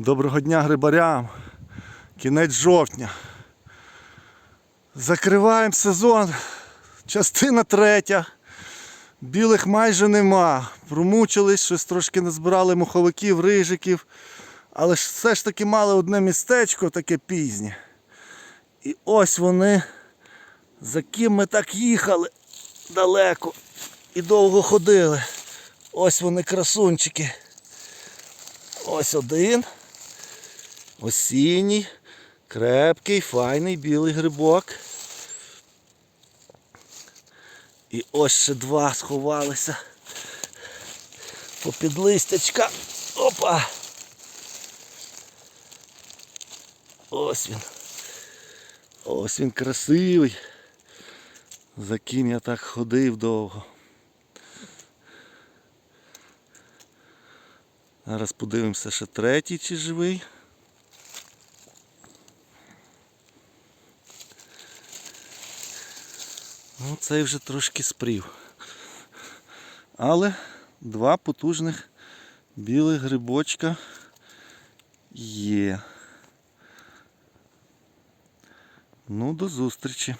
Доброго дня грибарям. Кінець жовтня. Закриваємо сезон. Частина третя. Білих майже нема. Промучились, щось трошки назбирали муховиків, рижиків. Але ж все ж таки мали одне містечко таке пізнє. І ось вони, за ким ми так їхали далеко і довго ходили. Ось вони красунчики. Ось один. Осінній, крепкий, файний білий грибок. І ось ще два сховалися. Попід листячка. Опа! Ось він. Ось він красивий. За ким я так ходив довго. Зараз подивимося ще третій чи живий. Ну, цей вже трошки спрів. Але два потужних білих грибочка є. Ну, до зустрічі.